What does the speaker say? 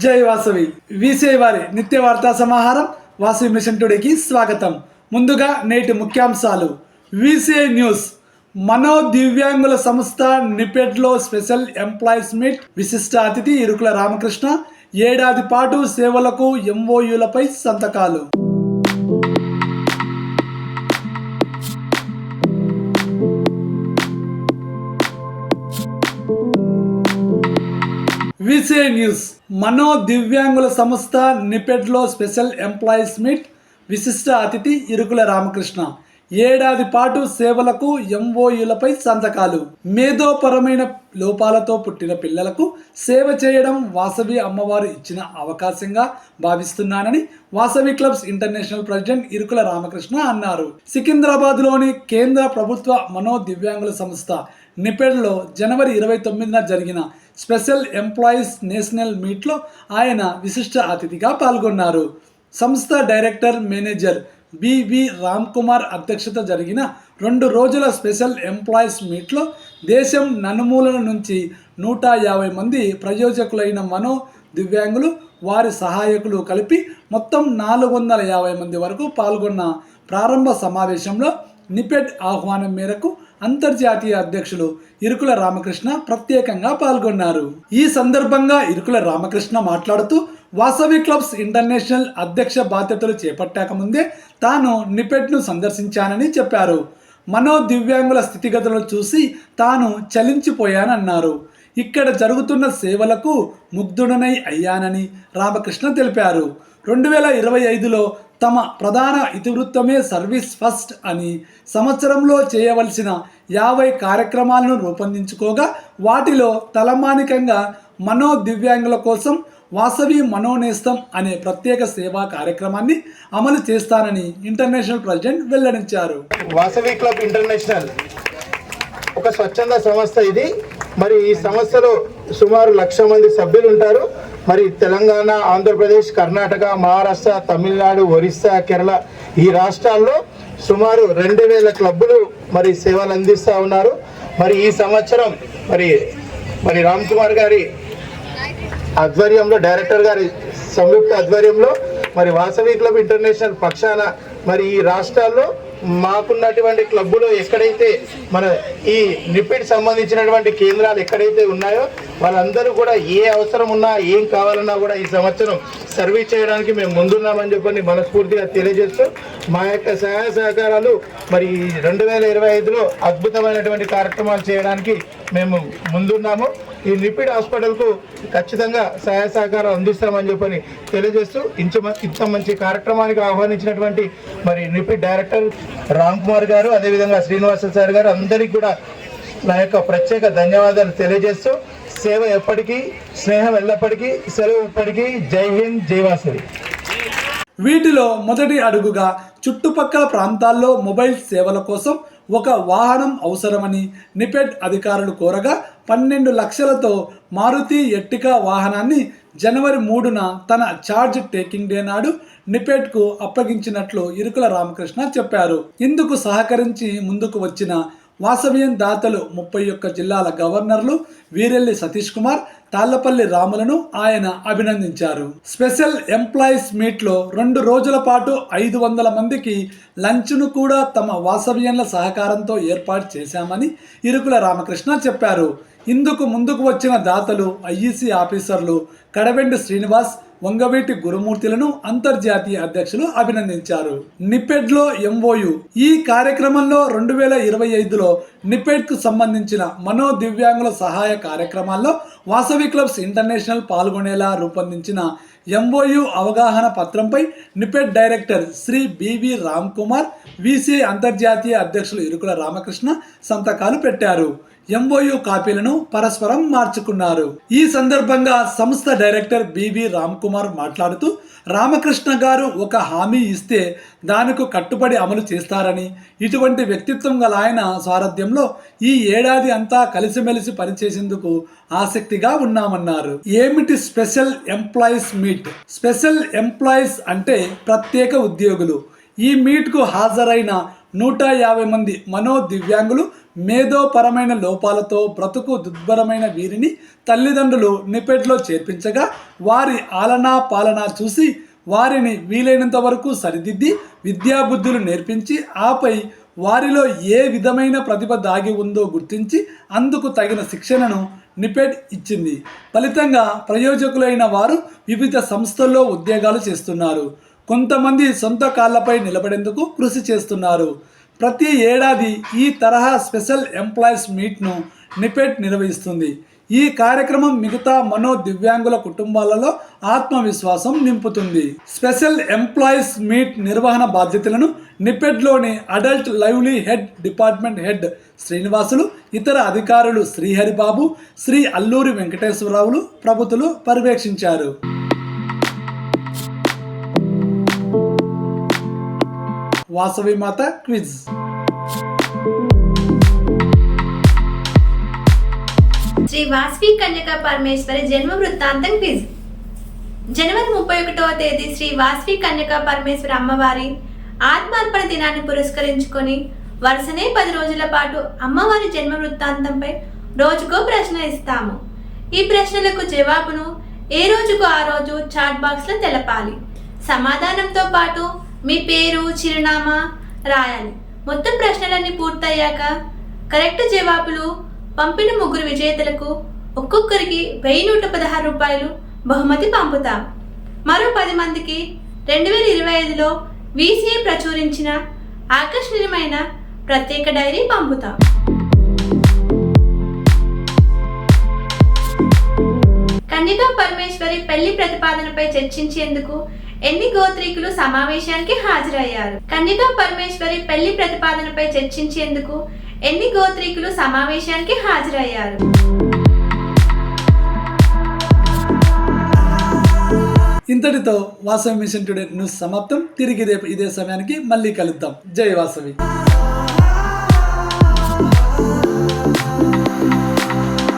జై వాసవి. విసిఐ వారి నిత్య వార్తా సమాహారం వాసవి మిషన్ టుడేకి స్వాగతం. ముందుగా నేటి ముఖ్యాంశాలు. VCI news. మనో దివ్యాంగుల సంస్థ నిపెట్లో స్పెషల్ ఎంప్లాయీస్ మీట్. విశిష్ట అతిథి ఇరుకుల రామకృష్ణ. ఏడాది పాటు సేవలకు ఎంఓయూలపై సంతకాలు. విసే న్యూస్. మనో దివ్యాంగుల సంస్థ నిపెడ్లో స్పెషల్ ఎంప్లాయీస్ మీట్. విశిష్ట అతిథి ఇరుకుల రామకృష్ణ. ఏడాది పాటు సేవలకు ఎంఓయులపై సంతకాలు. మేధోపరమైన లోపాలతో పుట్టిన పిల్లలకు సేవ చేయడం వాసవి అమ్మవారు ఇచ్చిన అవకాశంగా భావిస్తున్నానని Vasavi clubs international president Irukula Ramakrishna అన్నారు. సికింద్రాబాద్లోని కేంద్ర ప్రభుత్వ మనో దివ్యాంగుల సంస్థ నిపెడ్లో జనవరి ఇరవై తొమ్మిదిన జరిగిన స్పెషల్ ఎంప్లాయీస్ నేషనల్ మీట్లో ఆయన విశిష్ట అతిథిగా పాల్గొన్నారు. సంస్థ director manager BV Ram Kumar అధ్యక్షత జరిగిన రెండు రోజుల స్పెషల్ ఎంప్లాయీస్ మీట్లో దేశం నలుమూలల నుంచి నూట యాభై మంది ప్రయోజకులైన మనో దివ్యాంగులు వారి సహాయకులు కలిపి మొత్తం నాలుగు వందల యాభై మంది వరకు పాల్గొన్న ప్రారంభ సమావేశంలో నిపెడ్ ఆహ్వానం మేరకు అంతర్జాతీయ అధ్యక్షులు ఇరుకుల రామకృష్ణ ప్రత్యేకంగా పాల్గొన్నారు. ఈ సందర్భంగా ఇరుకుల రామకృష్ణ మాట్లాడుతూ వాసవి క్లబ్స్ ఇంటర్నేషనల్ అధ్యక్ష బాధ్యతలు చేపట్టాక ముందే తాను నిపెట్ను సందర్శించానని చెప్పారు. మనో దివ్యాంగుల స్థితిగతులను చూసి తాను చలించిపోయానన్నారు. ఇక్కడ జరుగుతున్న సేవలకు ముగ్ధుడనై అయ్యానని రామకృష్ణ తెలిపారు. రెండు వేల ఇరవై ఐదులో తమ ప్రధాన ఇతివృత్తమే సర్వీస్ ఫస్ట్ అని సంవత్సరంలో చేయవలసిన యాభై కార్యక్రమాలను రూపొందించుకోగా వాటిలో తలమానికంగా మనో దివ్యాంగుల కోసం వాసవి మనోనేస్తం అనే ప్రత్యేక సేవా కార్యక్రమాన్ని అమలు చేస్తానని ఇంటర్నేషనల్ ప్రెసిడెంట్ వెల్లడించారు. వాసవి క్లబ్ ఇంటర్నేషనల్ ఒక స్వచ్ఛంద సంస్థ ఇది. మరి ఈ సంస్థలో సుమారు లక్ష మంది సభ్యులు ఉంటారు. మరి తెలంగాణ ఆంధ్రప్రదేశ్ కర్ణాటక మహారాష్ట్ర తమిళనాడు ఒరిస్సా కేరళ ఈ రాష్ట్రాల్లో సుమారు రెండు వేల క్లబ్బులు మరి సేవలు అందిస్తూ ఉన్నారు. మరి ఈ సంవత్సరం మరి మరి రామ్ కుమార్ గారి ఆధ్వర్యంలో డైరెక్టర్ గారి సంయుక్త ఆధ్వర్యంలో మరి వాసవి క్లబ్ ఇంటర్నేషనల్ పక్షాన మరి ఈ రాష్ట్రాల్లో మాకున్నటువంటి క్లబ్బులో ఎక్కడైతే మన ఈ నిపిడ్ సంబంధించినటువంటి కేంద్రాలు ఎక్కడైతే ఉన్నాయో వాళ్ళందరూ కూడా ఏ అవసరం ఉన్నా ఏం కావాలన్నా కూడా ఈ సంవత్సరం సర్వీస్ చేయడానికి మేము ముందున్నామని చెప్పని మనస్ఫూర్తిగా తెలియజేస్తూ మా యొక్క సహాయ సహకారాలు మరి రెండు వేల ఇరవై ఐదులో అద్భుతమైనటువంటి కార్యక్రమాలు చేయడానికి మేము ముందున్నాము. ఈ లిపిడ్ హాస్పిటల్కు ఖచ్చితంగా సహాయ సహకారం అందిస్తామని చెప్పని తెలియజేస్తూ ఇంచ ఇంత మంచి కార్యక్రమానికి ఆహ్వానించినటువంటి మరి లిపిడ్ డైరెక్టర్ రామ్ కుమార్ గారు అదేవిధంగా శ్రీనివాస సార్ గారు అందరికీ కూడా నా యొక్క ప్రత్యేక ధన్యవాదాలు తెలియజేస్తూ సేవ ఎప్పటికీ స్నేహం ఎల్లప్పటికీ సెలవు ఎప్పటికీ జై హింద్ జైవాసరి వీటిలో మొదటి అడుగుగా చుట్టుపక్కల ప్రాంతాల్లో మొబైల్ సేవల కోసం ఒక వాహనం అవసరమని నిపెడ్ అధికారులు కోరగా పన్నెండు లక్షలతో మారుతి ఎట్టికా వాహనాన్ని జనవరి మూడున తన ఛార్జ్ టేకింగ్ డే నాడు నిపేట్కు అప్పగించినట్లు ఇరుకుల రామకృష్ణ చెప్పారు. ఇందుకు సహకరించి ముందుకు వచ్చిన వాసవ్యం దాతలు ముప్పై ఒక్క జిల్లాల గవర్నర్లు వీరెల్లి సతీష్ కుమార్ తాళ్ళపల్లి రాములను ఆయన అభినందించారు. స్పెషల్ ఎంప్లాయీస్ మీట్లో రెండు రోజుల పాటు ఐదు వందల మందికి లంచ్ను కూడా తమ వాసవ్యంల సహకారంతో ఏర్పాటు చేశామని ఇరుకుల రామకృష్ణ చెప్పారు. ఇందుకు ముందుకు వచ్చిన దాతలు ఐఈసీ ఆఫీసర్లు కడవెండి శ్రీనివాస్ వంగవీటి గురుమూర్తులను అంతర్జాతీయ అధ్యక్షులు అభినందించారు. నిపెడ్లో ఎంఓయు. ఈ కార్యక్రమంలో రెండు వేల ఇరవై ఐదులో నిపెడ్కు సంబంధించిన మనో దివ్యాంగుల సహాయ కార్యక్రమాల్లో వాసవి క్లబ్స్ ఇంటర్నేషనల్ పాల్గొనేలా రూపొందించిన ఎంఓయు అవగాహన పత్రంపై NIEPID director Shri BV Ram Kumar VC అంతర్జాతీయ అధ్యక్షులు ఇరుకుల రామకృష్ణ సంతకాలు పెట్టారు. ఎంఓయు కాపీలను పరస్పరం మార్చుకున్నారు. ఈ సందర్భంగా సంస్థ డైరెక్టర్ బివి రామ్ కుమార్ మాట్లాడుతూ రామకృష్ణ గారు ఒక హామీ ఇస్తే దానికి కట్టుబడి అమలు చేస్తారని ఇటువంటి వ్యక్తిత్వం గల ఆయన సారథ్యంలో ఈ ఏడాది అంతా కలిసిమెలిసి పనిచేసేందుకు ఆసక్తిగా ఉన్నామన్నారు. ఏమిటి special employees meet? Special employees అంటే ప్రత్యేక ఉద్యోగులు. ఈ మీట్కు హాజరైన నూట యాభై మంది మనో దివ్యాంగులు మేధోపరమైన లోపాలతో బ్రతుకు దుర్భరమైన వీరిని తల్లిదండ్రులు నిపెట్లో చేర్పించగా వారి ఆలనా పాలన చూసి వారిని వీలైనంత వరకు సరిదిద్ది విద్యాబుద్ధులు నేర్పించి ఆపై వారిలో ఏ విధమైన ప్రతిభ దాగి ఉందో గుర్తించి అందుకు తగిన శిక్షణను నిపెడ్ ఇచ్చింది. ఫలితంగా ప్రయోజకులైన వారు వివిధ సంస్థల్లో ఉద్యోగాలు చేస్తున్నారు. కొంతమంది సొంత కాళ్ళపై నిలబడేందుకు కృషి చేస్తున్నారు. ప్రతి ఏడాది ఈ తరహా స్పెషల్ ఎంప్లాయీస్ మీట్ను నిపెట్ నిర్వహిస్తుంది. ఈ కార్యక్రమం మిగతా మనో దివ్యాంగుల కుటుంబాలలో ఆత్మవిశ్వాసం నింపుతుంది. స్పెషల్ ఎంప్లాయీస్ మీట్ నిర్వహణ బాధ్యతలను నిపెడ్లోని adult lively head department head Srinivasulu ఇతర అధికారులు శ్రీహరిబాబు శ్రీ అల్లూరి వెంకటేశ్వరరావులు ప్రభుతులు పర్యవేక్షించారు. వాసవి మాత క్విజ్. శ్రీ వాస్వి కన్యక పరమేశ్వరి జన్మ వృత్తాంతం క్విజ్. జనవరి ముప్పై ఒకటవ తేదీ శ్రీ వాస్వి కన్యక పరమేశ్వరి అమ్మవారి ఆత్మార్పణ దినాన్ని పురస్కరించుకొని వరుసనే పది రోజుల పాటు అమ్మవారి జన్మ వృత్తాంతంపై రోజుకో ప్రశ్న ఇస్తాము. ఈ ప్రశ్నలకు జవాబును ఏ రోజుకు ఆ రోజు చాట్ బాక్స్లో తెలపాలి. సమాధానంతో పాటు మీ పేరు చిరునామా రాయాలి. మొత్తం ప్రశ్నలన్నీ పూర్తయ్యాక కరెక్ట్ జవాబులు పంపిన ముగ్గురు విజేతలకు ఒక్కొక్కరికి వెయ్యి నూట పదహారు రూపాయలు బహుమతి పంపుతాం. మరో పది మందికి రెండు వేల ఇరవై ఐదులో వీసీఏ ప్రచురించిన ఆకర్షణీయమైన ప్రత్యేక డైరీ పంపుతాం. కన్యకా పరమేశ్వరి పెళ్ళి ప్రతిపాదనపై చర్చించేందుకు ఎన్ని గోత్రీకులు సమావేశానికి హాజరయ్యారు? కన్యకా పరమేశ్వరి పెళ్ళి ప్రతిపాదనపై చర్చించేందుకు ఎన్ని గోత్రీకులు సమావేశానికి హాజరయ్యారు? ఇంతటితో వాసవి మిషన్ టుడే న్యూస్ సమాప్తం. తిరిగి రేపు ఇదే సమయానికి మళ్ళీ కలుద్దాం. జై వాసవి.